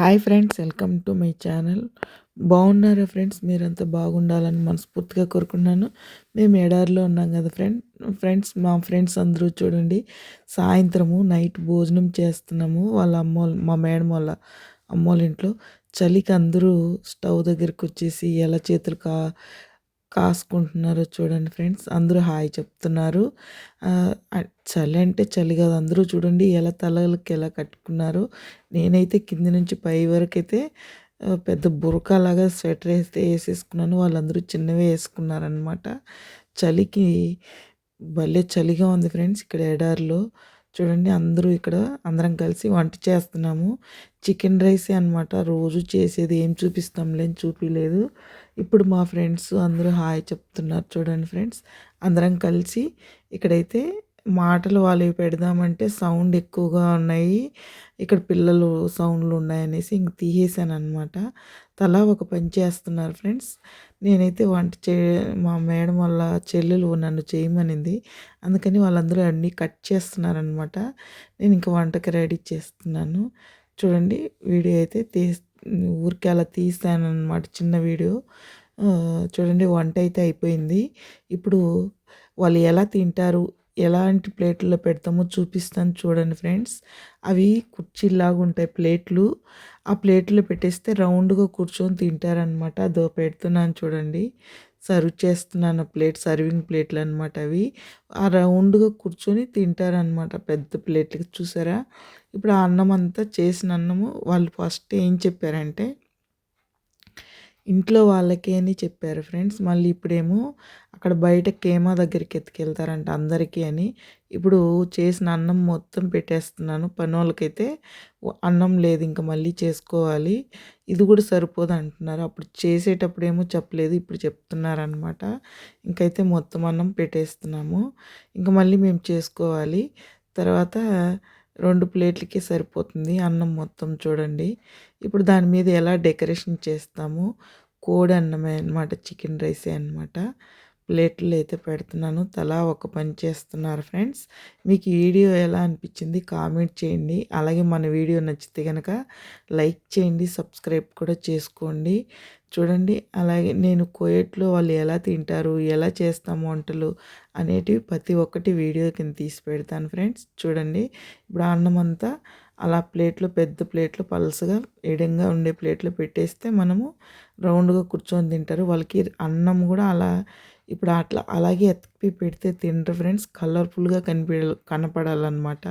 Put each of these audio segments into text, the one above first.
Hi friends welcome to my channel. బాగున్నారా friends? మీరంతా బాగుండాలని మనస్ఫూర్తిగా కోరుకున్నాను మేము ఎడారిలో ఉన్నాం కదా ఫ్రెండ్ ఫ్రెండ్స్ మా ఫ్రెండ్స్ అందరూ చూడండి. సాయంత్రము నైట్ భోజనం చేస్తున్నాము. వాళ్ళ అమ్మ మా మేడం వాళ్ళ అమ్మోళ్ళ ఇంట్లో. చలికి అందరూ స్టవ్ దగ్గరికి వచ్చేసి ఎలా చేతులు కా కాసుకుంటున్నారో చూడండి ఫ్రెండ్స్. అందరూ హాయ్ చెప్తున్నారు. చలి అంటే చలి కాదు. అందరూ చూడండి ఎలా తలలకి ఎలా కట్టుకున్నారు. నేనైతే కింది నుంచి పై వరకు అయితే పెద్ద బురకాలాగా స్వెటర్ వేస్తే వేసేసుకున్నాను. వాళ్ళందరూ చిన్నవే వేసుకున్నారనమాట చలికి భలే చలిగా ఉంది ఫ్రెండ్స్ ఇక్కడ ఎడారిలో. చూడండి అందరూ ఇక్కడ అందరం కలిసి వంట చేస్తున్నాము. చికెన్ రైసే అనమాట రోజు చేసేది ఏం చూపిస్తాంలే చూపించలేదు ఇప్పుడు మా ఫ్రెండ్స్ అందరూ హాయ్ చెప్తున్నారు చూడండి ఫ్రెండ్స్. అందరం కలిసి ఇక్కడైతే మాటలు వాళ్ళవి పెడదామంటే సౌండ్ ఎక్కువగా ఉన్నాయి. ఇక్కడ పిల్లలు సౌండ్లు ఉన్నాయనేసి ఇంక తీసేసాను అనమాట తలా ఒక పని చేస్తున్నారు ఫ్రెండ్స్. నేనైతే వంట చే మా మేడం వాళ్ళ చెల్లెలు నన్ను చేయమనింది. అందుకని వాళ్ళందరూ అన్నీ కట్ చేస్తున్నారనమాట నేను ఇంకా వంటకి రెడీ చేస్తున్నాను. చూడండి వీడియో అయితే తీ ఊరికి అలా తీస్తాను అనమాట చిన్న వీడియో. చూడండి వంట అయితే అయిపోయింది. ఇప్పుడు వాళ్ళు ఎలా తింటారు ఎలాంటి ప్లేట్లో పెడతామో చూపిస్తాను చూడండి ఫ్రెండ్స్. అవి కుర్చీలాగా ఉంటాయి ప్లేట్లు. ఆ ప్లేట్లో పెట్టేస్తే రౌండ్గా కూర్చొని తింటారనమాట అదో పెడుతున్నాను చూడండి. సర్వ్ చేస్తున్నాను ప్లేట్ సర్వింగ్ ప్లేట్లు అనమాట అవి. ఆ రౌండ్గా కూర్చొని తింటారనమాట పెద్ద ప్లేట్లకి చూసారా? ఇప్పుడు ఆ అన్నం అంతా చేసిన అన్నము వాళ్ళు ఫస్ట్ ఏం చెప్పారంటే ఇంట్లో వాళ్ళకి అని చెప్పారు ఫ్రెండ్స్. మళ్ళీ ఇప్పుడేమో అక్కడ బయట కేమా దగ్గరికి ఎత్తుకెళ్తారంట అందరికీ అని. ఇప్పుడు చేసిన అన్నం మొత్తం పెట్టేస్తున్నాను. పని వాళ్ళకైతే అన్నం లేదు ఇంకా మళ్ళీ చేసుకోవాలి. ఇది కూడా సరిపోదు అంటున్నారు. అప్పుడు చేసేటప్పుడేమో చెప్పలేదు ఇప్పుడు చెప్తున్నారనమాట ఇంకైతే మొత్తం అన్నం పెట్టేస్తున్నాము. ఇంకా మళ్ళీ మేము చేసుకోవాలి. తర్వాత రెండు ప్లేట్లకి సరిపోతుంది అన్నం మొత్తం చూడండి. ఇప్పుడు దాని మీద ఎలా డెకరేషన్ చేస్తాము కోడి అన్నమే అనమాట చికెన్ రైసే అనమాట ప్లేట్లు అయితే పెడుతున్నాను. తలా ఒక పని చేస్తున్నారు ఫ్రెండ్స్. మీకు వీడియో ఎలా అనిపించింది కామెంట్ చేయండి. అలాగే మన వీడియో నచ్చితే కనుక లైక్ చేయండి సబ్స్క్రైబ్ కూడా చేసుకోండి. చూడండి అలాగే నేను కోయట్లో వాళ్ళు ఎలా తింటారు ఎలా చేస్తాము వంటలు అనేటివి ప్రతి ఒక్కటి వీడియో కింద తీసి పెడతాను ఫ్రెండ్స్. చూడండి ఇప్పుడు అన్నం అంతా అలా ప్లేట్లో పెద్ద ప్లేట్లో పలసగా ఎడంగా ఉండే ప్లేట్లో పెట్టేస్తే మనము రౌండ్గా కూర్చొని తింటారు. వాళ్ళకి అన్నం కూడా అలా ఇప్పుడు అట్లా అలాగే ఎత్తిపి పెడితే తింటారు ఫ్రెండ్స్. కలర్ఫుల్గా కనిపి కనపడాలన్నమాట.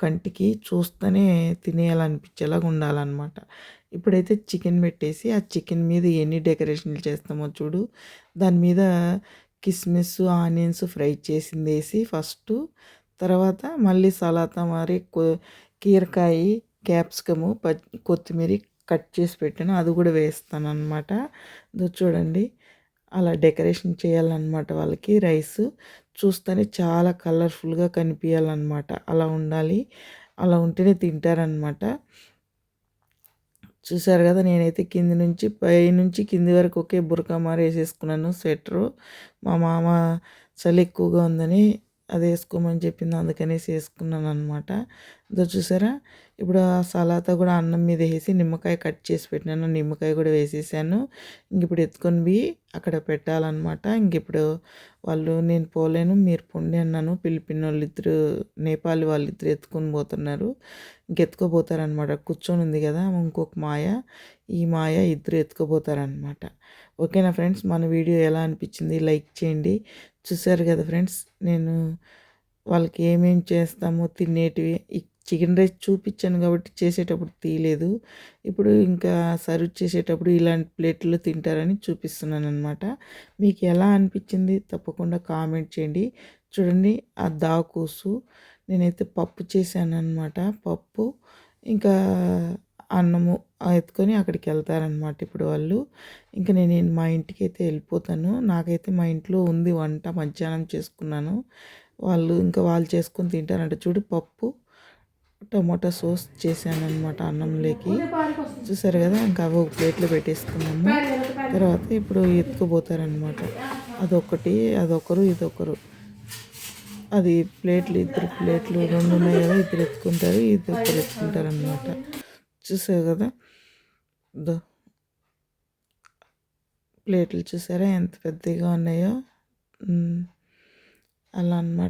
కంటికి చూస్తేనే తినేయాలనిపించేలాగా ఉండాలన్నమాట. ఇప్పుడైతే చికెన్ పెట్టేసి ఆ చికెన్ మీద ఎన్ని డెకరేషన్లు చేస్తామో చూడు. దాని మీద కిస్మిస్ ఆనియన్స్ ఫ్రై చేసింది వేసి ఫస్ట్. తర్వాత మళ్ళీ సలాతా మరి కీరకాయ క్యాప్సికము కొత్తిమీర కట్ చేసి పెట్టాను అది కూడా వేస్తాను అనమాట చూడండి. అలా డెకరేషన్ చేయాలన్నమాట వాళ్ళకి రైస్. చూస్తేనే చాలా కలర్ఫుల్గా కనిపించాలన్నమాట అలా ఉండాలి. అలా ఉంటేనే తింటారనమాట చూసారు కదా నేనైతే కింది నుంచి పై నుంచి కింది వరకు ఒకే బురకా మారి వేసేసుకున్నాను స్వెటరు. మా మామ చలి ఎక్కువగా ఉందని అది వేసుకోమని చెప్పింది అందుకనేసి వేసుకున్నాను అనమాట ఇదో చూసారా ఇప్పుడు ఆ సలాతా కూడా అన్నం మీద వేసి నిమ్మకాయ కట్ చేసి పెట్టినాను. నిమ్మకాయ కూడా వేసేసాను. ఇంక ఇప్పుడు ఎత్తుకొని పోయి అక్కడ పెట్టాలన్నమాట. ఇంక ఇప్పుడు వాళ్ళు నేను పోలేను మీరు పొండి అన్నాను. పిలిపిన వాళ్ళు ఇద్దరు నేపాలి వాళ్ళు ఇద్దరు ఎత్తుకొని పోతున్నారు. ఇంకెత్తుకోపోతారనమాట కూర్చొని ఉంది కదా ఇంకొక మాయ. ఈ మాయ ఇద్దరు ఎత్తుకోపోతారనమాట ఓకేనా ఫ్రెండ్స్? మన వీడియో ఎలా అనిపించింది? లైక్ చేయండి. చూసారు కదా ఫ్రెండ్స్? నేను వాళ్ళకి ఏమేమి చేస్తామో తినేటివి చికెన్ రైస్ చూపించాను కాబట్టి చేసేటప్పుడు తీయలేదు. ఇప్పుడు ఇంకా సర్వ్ చేసేటప్పుడు ఇలాంటి ప్లేట్లు తింటారని చూపిస్తున్నాను అనమాట మీకు ఎలా అనిపించింది తప్పకుండా కామెంట్ చేయండి. చూడండి ఆ దాకూసు. నేనైతే పప్పు చేశాను అనమాట పప్పు ఇంకా అన్నము ఎత్తుకొని అక్కడికి వెళ్తారనమాట ఇప్పుడు వాళ్ళు. ఇంకా నేను మా ఇంటికి అయితే వెళ్ళిపోతాను. నాకైతే మా ఇంట్లో ఉంది వంట. మధ్యాహ్నం చేసుకున్నాను. వాళ్ళు ఇంకా వాళ్ళు చేసుకొని తింటారంట. చూడు పప్పు. టమాటా సోస్ చేశాను అనమాట అన్నంలోకి. చూసారు కదా ఇంకా అవి ఒక ప్లేట్లో పెట్టేసుకున్నాము. తర్వాత ఇప్పుడు ఎత్తుకుపోతారనమాట అదొకటి అదొకరు ఇదొకరు. అది ప్లేట్లు ఇద్దరు ప్లేట్లు రెండు ఉన్నాయి కదా ఇద్దరు ఎత్తుకుంటారు ఇద్దరు ఎత్తుకుంటారు అనమాట చూసారు కదా? ప్లేట్లు చూసారా ఎంత పెద్దగా ఉన్నాయో? అలా అన్నమాట.